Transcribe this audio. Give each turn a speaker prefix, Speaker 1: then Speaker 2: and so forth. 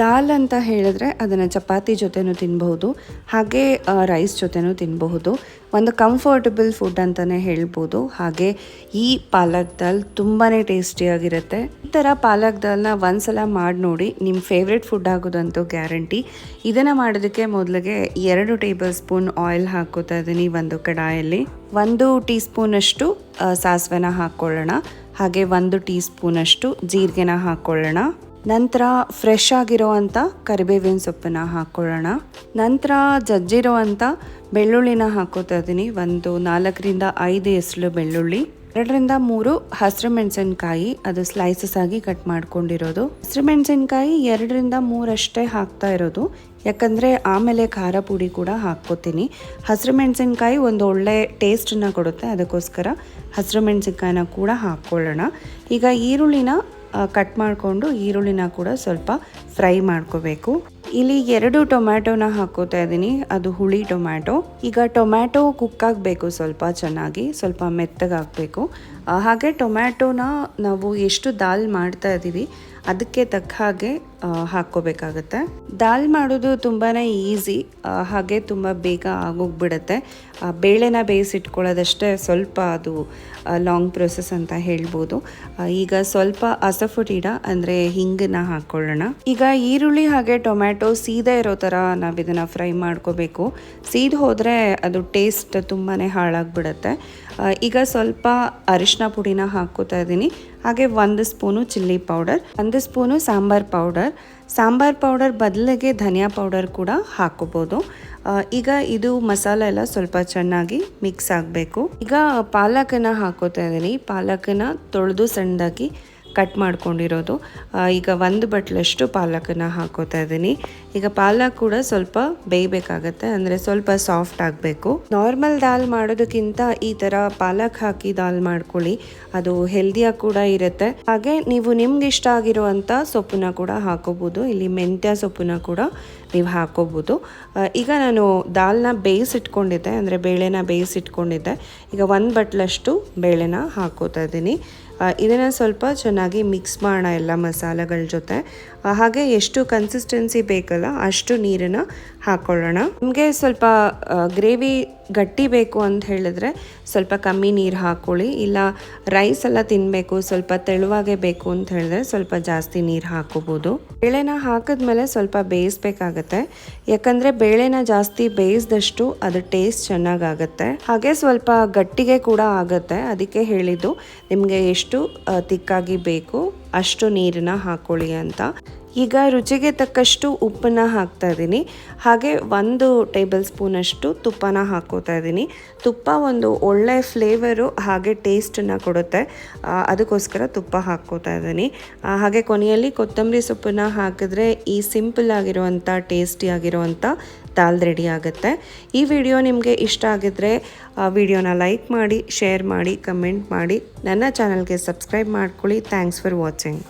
Speaker 1: ದಾಲ್ ಅಂತ ಹೇಳಿದ್ರೆ ಅದನ್ನು ಚಪಾತಿ ಜೊತೆನೂ ತಿನ್ಬಹುದು, ಹಾಗೆ ರೈಸ್ ಜೊತೆನೂ ತಿನ್ನಬಹುದು ಒಂದು ಕಂಫರ್ಟಬಲ್ ಫುಡ್ ಅಂತಲೇ ಹೇಳ್ಬೋದು. ಹಾಗೆ ಈ ಪಾಲಕ್ ದಾಲ್ ತುಂಬಾ ಟೇಸ್ಟಿಯಾಗಿರುತ್ತೆ. ಈ ಥರ ಪಾಲಕ್ ದಾಲ್ನ ಒಂದ್ಸಲ ಮಾಡಿ ನೋಡಿ ನಿಮ್ಮ ಫೇವ್ರೆಟ್ ಫುಡ್ ಆಗೋದಂತೂ ಗ್ಯಾರಂಟಿ ಇದನ್ನು ಮಾಡೋದಕ್ಕೆ ಮೊದಲಿಗೆ ಎರಡು ಟೇಬಲ್ ಸ್ಪೂನ್ ಆಯಿಲ್ ಹಾಕೋತಾ ಇದ್ದೀನಿ ಒಂದು ಕಡಾಯಲ್ಲಿ. ಒಂದು ಟೀ ಸ್ಪೂನಷ್ಟು ಸಾಸಿವೆನ ಹಾಕ್ಕೊಳ್ಳೋಣ ಹಾಗೆ ಒಂದು ಟೀ ಸ್ಪೂನಷ್ಟು ಜೀರಿಗೆನ ಹಾಕ್ಕೊಳ್ಳೋಣ ನಂತರ ಫ್ರೆಶ್ ಆಗಿರೋ ಅಂಥ ಕರಿಬೇವಿನ ಸೊಪ್ಪನ್ನ ಹಾಕ್ಕೊಳ್ಳೋಣ. ನಂತರ ಜಜ್ಜಿರೋ ಅಂಥ ಬೆಳ್ಳುಳ್ಳಿನ ಹಾಕೋತಾ ಇದ್ದೀನಿ. ಒಂದು ನಾಲ್ಕರಿಂದ ಐದು ಎಸಳು ಬೆಳ್ಳುಳ್ಳಿ. ಎರಡರಿಂದ ಮೂರು ಹಸಿರು ಮೆಣಸಿನ್ಕಾಯಿ. ಅದು ಸ್ಲೈಸಸ್ ಆಗಿ ಕಟ್ ಮಾಡ್ಕೊಂಡಿರೋದು. ಹಸಿರು ಮೆಣಸಿನ್ಕಾಯಿ ಎರಡರಿಂದ ಮೂರಷ್ಟೇ ಹಾಕ್ತಾ ಇರೋದು. ಯಾಕಂದರೆ ಆಮೇಲೆ ಖಾರ ಪುಡಿ ಕೂಡ ಹಾಕ್ಕೋತೀನಿ. ಹಸಿರು ಮೆಣಸಿನ್ಕಾಯಿ ಒಂದು ಒಳ್ಳೆ ಟೇಸ್ಟನ್ನು ಕೊಡುತ್ತೆ. ಅದಕ್ಕೋಸ್ಕರ ಹಸಿರು ಮೆಣಸಿನ್ಕಾಯಿನ ಕೂಡ ಹಾಕ್ಕೊಳ್ಳೋಣ. ಈಗ ಈರುಳ್ಳಿನ ಕಟ್ ಮಾಡಿಕೊಂಡು ಈರುಳ್ಳಿನ ಕೂಡ ಸ್ವಲ್ಪ ಫ್ರೈ ಮಾಡ್ಕೋಬೇಕು. ಇಲ್ಲಿ ಎರಡು ಟೊಮ್ಯಾಟೊನ ಹಾಕೋತಾ ಇದ್ದೀನಿ. ಅದು ಹುಳಿ ಟೊಮ್ಯಾಟೊ. ಈಗ ಟೊಮ್ಯಾಟೊ ಕುಕ್ ಆಗಬೇಕು ಸ್ವಲ್ಪ ಚೆನ್ನಾಗಿ. ಸ್ವಲ್ಪ ಮೆತ್ತಗಾಗಬೇಕು. ಹಾಗೆ ಟೊಮ್ಯಾಟೋನ ನಾವು ಎಷ್ಟು ದಾಲ್ ಮಾಡ್ತಾ ಇದ್ದೀವಿ, ಅದಕ್ಕೆ ತಕ್ಕ ಹಾಗೆ ಹಾಕ್ಕೋಬೇಕಾಗತ್ತೆ. ದಾಲ್ ಮಾಡೋದು ತುಂಬಾ ಈಸಿ ಹಾಗೆ ತುಂಬ ಬೇಗ ಆಗೋಗ್ಬಿಡತ್ತೆ. ಬೇಳೆನ ಬೇಯಿಸಿಟ್ಕೊಳ್ಳೋದಷ್ಟೇ ಸ್ವಲ್ಪ ಅದು ಲಾಂಗ್ ಪ್ರೊಸೆಸ್ ಅಂತ ಹೇಳ್ಬೋದು. ಈಗ ಸ್ವಲ್ಪ ಅಸಫುಟಿಡ ಅಂದರೆ ಹಿಂಗನ್ನ ಹಾಕ್ಕೊಳ್ಳೋಣ. ಈಗ ಈರುಳ್ಳಿ ಹಾಗೆ ಟೊಮ್ಯಾಟೊ ಸೀದಾ ಇರೋ ಥರ ನಾವು ಇದನ್ನು ಫ್ರೈ ಮಾಡ್ಕೋಬೇಕು. ಸೀದ ಹೋದರೆ ಅದು ಟೇಸ್ಟ್ ತುಂಬಾ ಹಾಳಾಗ್ಬಿಡತ್ತೆ. ಈಗ ಸ್ವಲ್ಪ ಅರಿಶಿನ ಪುಡಿನ ಹಾಕೋತಾ ಇದ್ದೀನಿ. ಹಾಗೆ ಒಂದು ಸ್ಪೂನು ಚಿಲ್ಲಿ ಪೌಡರ್, ಒಂದು spoon sambar powder. Sambar powder ಬದಲಿಗೆ ಧನಿಯಾ ಪೌಡರ್ ಕೂಡ ಹಾಕೋಬೋದು ಈಗ ಇದು ಮಸಾಲೆ ಎಲ್ಲ ಸ್ವಲ್ಪ ಚೆನ್ನಾಗಿ ಮಿಕ್ಸ್ ಆಗಬೇಕು. ಈಗ ಪಾಲಕನ ಹಾಕೋತಾ ಇದ್ದೀನಿ. ಪಾಲಕನ ತೊಳೆದು ಸಣ್ಣದಾಗಿ ಕಟ್ ಮಾಡ್ಕೊಂಡಿರೋದು. ಈಗ ಒಂದು ಬಟ್ಲಷ್ಟು ಪಾಲಕನ್ನ ಹಾಕೋತಾ ಇದ್ದೀನಿ. ಈಗ ಪಾಲಕ್ ಕೂಡ ಸ್ವಲ್ಪ ಬೇಯಬೇಕಾಗತ್ತೆ, ಅಂದರೆ ಸ್ವಲ್ಪ ಸಾಫ್ಟ್ ಆಗಬೇಕು. ನಾರ್ಮಲ್ ದಾಲ್ ಮಾಡೋದಕ್ಕಿಂತ ಈ ಥರ ಪಾಲಕ್ ಹಾಕಿ ದಾಲ್ ಮಾಡ್ಕೊಳ್ಳಿ, ಅದು ಹೆಲ್ದಿಯಾಗಿ ಕೂಡ ಇರುತ್ತೆ. ಹಾಗೆ ನೀವು ನಿಮ್ಗೆ ಇಷ್ಟ ಆಗಿರುವಂಥ ಸೊಪ್ಪನ್ನ ಕೂಡ ಹಾಕೋಬೋದು, ಇಲ್ಲಿ ಮೆಂತ್ಯ ಸೊಪ್ಪನ್ನ ಕೂಡ ನೀವು ಹಾಕೋಬೋದು. ಈಗ ನಾನು ದಾಲ್ನ ಬೇಯಿಸಿಟ್ಕೊಂಡಿದ್ದೆ, ಅಂದರೆ ಬೇಳೆನ ಬೇಯಿಸಿಟ್ಕೊಂಡಿದ್ದೆ. ಈಗ ಒಂದು ಬಟ್ಲಷ್ಟು ಬೇಳೆನ ಹಾಕೋತಾ ಇದ್ದೀನಿ. ಇದನ್ನು ಸ್ವಲ್ಪ ಚೆನ್ನಾಗಿ ಮಿಕ್ಸ್ ಮಾಡೋಣ ಎಲ್ಲ ಮಸಾಲೆಗಳ ಜೊತೆ. ಹಾಗೆ ಎಷ್ಟು ಕನ್ಸಿಸ್ಟೆನ್ಸಿ ಬೇಕಲ್ಲ ಅಷ್ಟು ನೀರನ್ನು ಹಾಕ್ಕೊಳ್ಳೋಣ ನಿಮಗೆ ಸ್ವಲ್ಪ ಗ್ರೇವಿ ಗಟ್ಟಿ ಬೇಕು ಅಂತ ಹೇಳಿದ್ರೆ ಸ್ವಲ್ಪ ಕಮ್ಮಿ ನೀರು ಹಾಕ್ಕೊಳ್ಳಿ ಇಲ್ಲ ರೈಸ್ ಎಲ್ಲ ತಿನ್ನಬೇಕು ಸ್ವಲ್ಪ ತೆಳುವಾಗೆ ಬೇಕು ಅಂತ ಹೇಳಿದ್ರೆ ಸ್ವಲ್ಪ ಜಾಸ್ತಿ ನೀರು ಹಾಕೋಬೋದು. ಬೇಳೆನ ಹಾಕಿದ್ಮೇಲೆ ಸ್ವಲ್ಪ ಬೇಯಿಸ್ಬೇಕಾಗತ್ತೆ. ಯಾಕಂದರೆ ಬೇಳೆನ ಜಾಸ್ತಿ ಬೇಯಿಸಿದಷ್ಟು ಅದು ಟೇಸ್ಟ್ ಚೆನ್ನಾಗಾಗತ್ತೆ. ಹಾಗೆ ಸ್ವಲ್ಪ ಗಟ್ಟಿಗೆ ಕೂಡ ಆಗುತ್ತೆ. ಅದಕ್ಕೆ ಹೇಳಿದ್ದು, ನಿಮಗೆ ಎಷ್ಟು ತಿಕ್ಕಾಗಿ ಬೇಕು ಅಷ್ಟು ನೀರನ್ನ ಹಾಕೊಳ್ಳಿ ಅಂತ. ಈಗ ರುಚಿಗೆ ತಕ್ಕಷ್ಟು ಉಪ್ಪನ್ನ ಹಾಕ್ತಾ ಇದ್ದೀನಿ. ಹಾಗೆ ಒಂದು ಟೇಬಲ್ ಸ್ಪೂನಷ್ಟು ತುಪ್ಪನ ಹಾಕೋತಾ ಇದ್ದೀನಿ. ತುಪ್ಪ ಒಂದು ಒಳ್ಳೆಯ ಫ್ಲೇವರು ಹಾಗೆ ಟೇಸ್ಟನ್ನು ಕೊಡುತ್ತೆ. ಅದಕ್ಕೋಸ್ಕರ ತುಪ್ಪ ಹಾಕೋತಾ ಇದ್ದೀನಿ. ಹಾಗೆ ಕೊನೆಯಲ್ಲಿ ಕೊತ್ತಂಬರಿ ಸೊಪ್ಪನ್ನ ಹಾಕಿದ್ರೆ ಈ ಸಿಂಪಲ್ ಆಗಿರುವಂಥ, ಟೇಸ್ಟಿ ಆಗಿರುವಂಥ ದಾಲ್ ರೆಡಿ ಆಗುತ್ತೆ. ಈ ವಿಡಿಯೋ ನಿಮಗೆ ಇಷ್ಟ ಆಗಿದ್ರೆ ವಿಡಿಯೋನ ಲೈಕ್ ಮಾಡಿ, ಶೇರ್ ಮಾಡಿ, ಕಮೆಂಟ್ ಮಾಡಿ. ನನ್ನ ಚಾನಲ್ಗೆ ಸಬ್ಸ್ಕ್ರೈಬ್ ಮಾಡ್ಕೊಳ್ಳಿ. Thanks for watching.